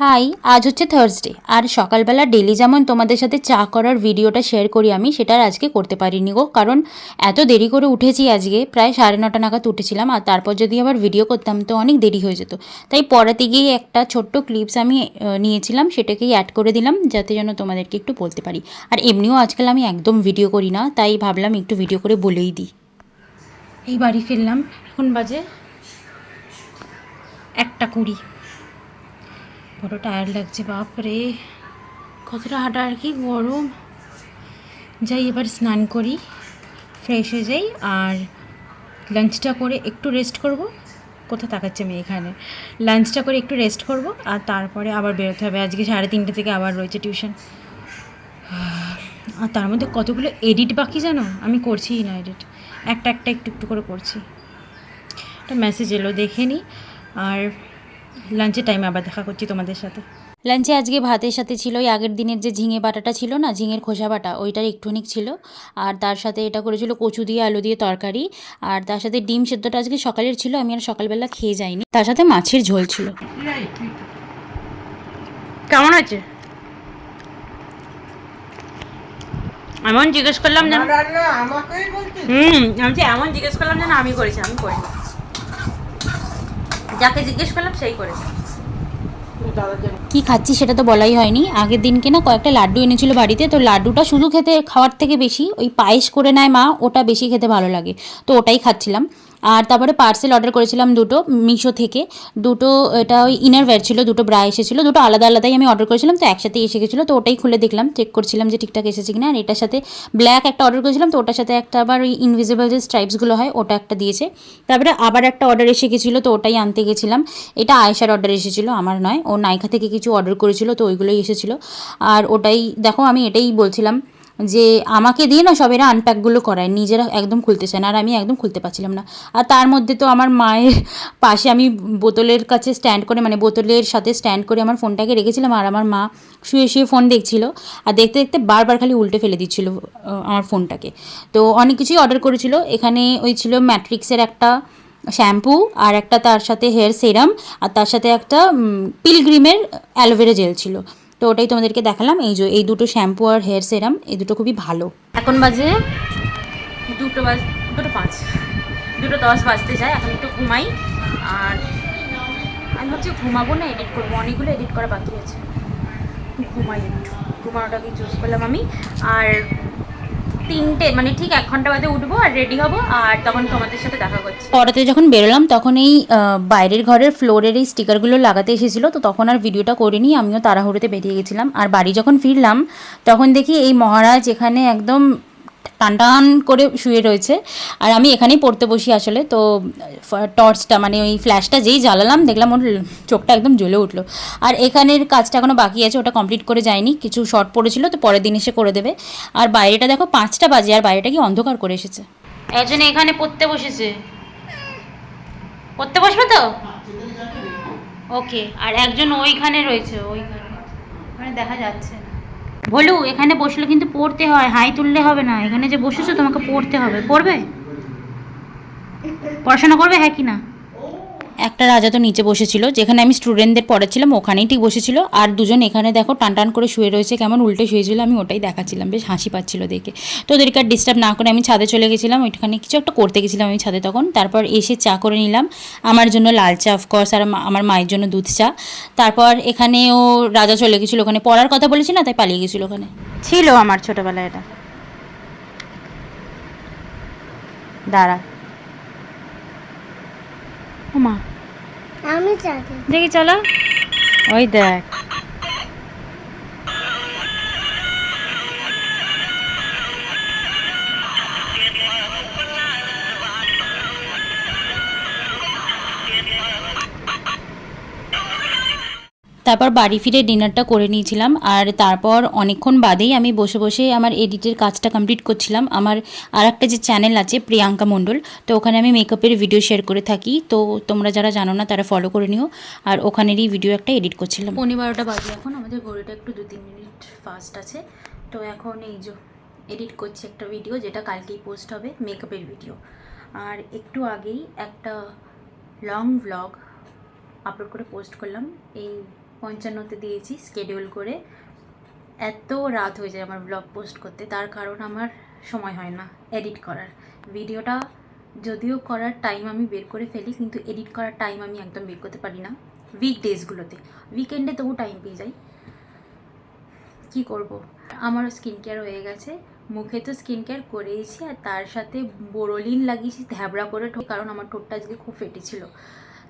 High, আজ হচ্ছে Thursday আর সকালবেলা ডেলি যেমন তোমাদের সাথে চা করার ভিডিওটা শেয়ার করি আমি, সেটা আজকে করতে পারিনি গো। কারণ এত দেরি করে উঠেছি আজকে, প্রায় সাড়ে নটা নাগাদ উঠেছিলাম, আর তারপর যদি আবার ভিডিও করতাম তো অনেক দেরি হয়ে যেত। তাই পড়াতে গিয়ে একটা ছোট্ট ক্লিপস আমি নিয়েছিলাম, সেটাকেই অ্যাড করে দিলাম, যাতে যেন তোমাদেরকে একটু বলতে পারি। আর এমনিও আজকাল আমি একদম ভিডিও করি না, তাই ভাবলাম একটু ভিডিও করে বলেই দিই। এই বাড়ি ফিরলাম, এখন বাজে একটা কুড়ি। বড় টায়ার লাগছে, বাপরে। কতটা হাঁটা, আর কি গরম। যাই, এবার স্নান করি ফ্রেশ হয়ে যাই, আর লাঞ্চটা করে একটু রেস্ট করব। কোথায় তাকাচ্ছে আমি এখানে। লাঞ্চটা করে একটু রেস্ট করব, আর তারপরে আবার বেরোতে হবে। আজকে সাড়ে তিনটে থেকে আবার রয়েছে টিউশন আর তার মধ্যে কতগুলো এডিট বাকি জানো? আমি করছিই না এডিট একটা একটা একটু একটু করে করছি। একটা মেসেজ এলো, দেখে নিই আর লাঞ্চের টাইমে আবার দেখা করছি তোমাদের সাথে। লাঞ্চে আজকে ভাতের সাথে ছিল ওই আগের দিনের যে ঝিঙে বাটাটা ছিল না ঝিঙের খোসা বাটা ওইটার একটুখানি ছিল। আর তার সাথে এটা করেছিল কচু দিয়ে আলু দিয়ে তরকারি। আর তার সাথে ডিম সেদ্ধটা আজকে সকালের ছিল আমি আর সকালবেলা খেয়ে যাইনি। তার সাথে মাছের ঝোল ছিল। কেমন আছে? এমন জিজ্ঞেস করলাম যেন হুম আমি এমন জিজ্ঞেস করলাম যেন আমি করেছি আমি করিনি। যাকে জিজ্ঞেস করলাম সেই করেছে। কি খাচ্ছি সেটা তো বলাই হয়নি। আগের দিনকে না কয়েকটা লাড্ডু এনেছিল বাড়িতে তো লাড্ডুটা শুধু খেতে খাওয়ার থেকে বেশি ওই পায়েস করে নেয় মা ওটা বেশি খেতে ভালো লাগে। তো ওটাই খাচ্ছিলাম। আর তারপরে পার্সেল অর্ডার করেছিলাম দুটো, মিশো থেকে। দুটো, এটা ওই ইনার ওয়্যার ছিল, দুটো ব্রা এসেছিল, দুটো আলাদা আলাদাই আমি অর্ডার করেছিলাম, তো একসাথে এসে গেছিল, তো ওটাই খুলে দেখলাম চেক করছিলাম যে ঠিকঠাক এসেছে কিনা। আর এটার সাথে ব্ল্যাক একটা অর্ডার করেছিলাম, তো ওটার সাথে একটা আবার ওই ইনভিজিবল যে স্ট্রাইপসগুলো হয়, ওটা একটা দিয়েছে। তারপরে আবার একটা অর্ডার এসে গেছিল, তো ওটাই আনতে গেছিলাম। এটা আয়েশার অর্ডার এসেছিল, আমার নয়। ও নাইকা থেকে কিছু অর্ডার করেছিল, তো ওইগুলোই এসেছিল। আর ওটাই, দেখো আমি এটাই বলছিলাম। যে আমাকে দিয়ে না সব এরা আনপ্যাকগুলো করায়, নিজেরা একদম খুলতে চায় না, আর আমি একদম খুলতে পারছিলাম না। আর তার মধ্যে তো আমার মায়ের পাশে আমি বোতলের কাছে স্ট্যান্ড করে মানে বোতলের সাথে স্ট্যান্ড করে আমার ফোনটাকে রেখেছিলাম, আর আমার মা শুয়ে শুয়ে ফোন দেখছিল, আর দেখতে দেখতে বারবার খালি উল্টে ফেলে দিচ্ছিল আমার ফোনটাকে। তো অনেক কিছুই অর্ডার করেছিল, এখানে ওই ছিল ম্যাট্রিক্সের একটা শ্যাম্পু আর একটা তার সাথে হেয়ার সেরাম আর তার সাথে একটা পিলগ্রিমের অ্যালোভেরা জেল ছিল। তো ওটাই তোমাদেরকে দেখালাম। এই যে, এই দুটো শ্যাম্পু আর হেয়ার সেরাম, এই দুটো খুবই ভালো। এখন বাজে দুটো বাজ, দুটো পাঁচ। দুটো দশ বাজতে যায়, এখন একটু ঘুমাই। আর আমি ভাবছি ঘুমাবো না এডিট করব। অনেকগুলো এডিট করা বাকি আছে। ঘুমাই একটু। ঘুমানোটাকে চুজ করলাম আমি। আর তিনটে মানে ঠিক এক ঘণ্টা বাদে উঠবো আর রেডি হব আর তখন তোমাদের সাথে দেখা করছি। পড়াতে যখন বেরোলাম, তখন এই বাইরের ঘরের ফ্লোরের এই স্টিকারগুলো লাগাতে এসেছিল, তো তখন আর ভিডিওটা করিনি, আমিও তাড়াহুড়োতে বেরিয়ে গেছিলাম। আর বাড়ি যখন ফিরলাম, তখন দেখি এই মহারাজ এখানে একদম টান টান করে শুয়ে রয়েছে। আর আমি এখানেই পড়তে বসি আসলে। তো টর্চটা মানে ওই ফ্ল্যাশটা যেই জ্বালালাম, দেখলাম ওর চোখটা একদম জ্বলে উঠল। আর এখানের কাজটা এখনও বাকি আছে, ওটা কমপ্লিট করে যায়নি। কিছু শর্ট পড়েছিল, তো পরের দিন এসে করে দেবে। আর বাইরেটা দেখো, পাঁচটা বাজে, আর বাইরেটা কি অন্ধকার করে এসেছে। একজন এখানে পড়তে বসেছে। পড়তে বসবে তো? ওকে আর একজন ওইখানে রয়েছে, ওইখানে। মানে দেখা যাচ্ছে না। ভলু এখানে বসলে কিন্তু পড়তে হয়, হাই তুললে হবে না। এখানে যে বসেছো, তোমাকে পড়তে হবে। পড়বে? পড়াশোনা করবে হ্যাঁ কি না? একটা রাজা তো নিচে বসেছিল, যেখানে আমি স্টুডেন্টদের পড়াচ্ছিলাম, ওখানেই ঠিক বসেছিল। আর দুজন এখানে দেখো টান টান করে শুয়ে রয়েছে, কেমন উল্টে শুয়েছিল, আমি ওটাই দেখাচ্ছিলাম, বেশ হাসি পাচ্ছিল দেখে। তো ওদেরকে আর ডিস্টার্ব না করে আমি ছাদে চলে গেছিলাম, ওইখানে কিছু একটা করতে গেছিলাম আমি ছাদে তখন। তারপর এসে চা করে নিলাম, আমার জন্য লাল চা অফকোর্স আর আমা- আমার মায়ের জন্য দুধ চা। তারপর এখানেও রাজা চলে গেছিল, ওখানে পড়ার কথা বলেছি না, তাই পালিয়ে গেছিল ওখানে। ছিল আমার ছোটোবেলায় এটা। দাঁড়া। মা। আমি দেখি চলো। ওই দেখ। তারপর বাড়ি ফিরে ডিনারটা করে নিয়েছিলাম আর তারপর অনেকক্ষণ বাদেই আমি বসে বসে আমার এডিটের কাজটা কমপ্লিট করছিলাম। আমার আর একটা যে চ্যানেল আছে প্রিয়াঙ্কা মণ্ডল, তো ওখানে আমি মেকআপের ভিডিও শেয়ার করে থাকি। তো তোমরা যারা জানো না তারা ফলো করে নিও। আর ওখানেরই ভিডিও একটা এডিট করছিলাম। পনেরো বারোটা বাজে এখন, আমাদের ঘড়িটা একটু দু তিন মিনিট ফাস্ট আছে। তো এখন এই যে এডিট করছি একটা ভিডিও যেটা কালকেই পোস্ট হবে মেকআপের ভিডিও আর একটু আগেই একটা লং ভ্লগ আপলোড করে পোস্ট করলাম। এই পঞ্চান্নতে দিয়েছি স্কেডিউল করে। এত রাত হয়ে যায় আমার ব্লগ পোস্ট করতে, তার কারণ আমার সময় হয় না এডিট করার। ভিডিওটা যদিও করার টাইম আমি বের করে ফেলি, কিন্তু এডিট করার টাইম আমি একদম বের করতে পারি না। উইক ডেজগুলোতে উইকেন্ডে তবু টাইম পেয়ে যাই। কি করব? আমারও স্কিন কেয়ার হয়ে গেছে। মুখে তো স্কিন কেয়ার করেইছি, আর তার সাথে বোরোলিন লাগিয়েছি ধ্যাবড়া করে কারণ আমার ঠোঁটটা আজকে খুব ফেটেছিল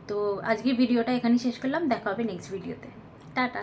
তো আজকের ভিডিওটা এখানেই শেষ করলাম, দেখা হবে নেক্সট ভিডিওতে টাটা।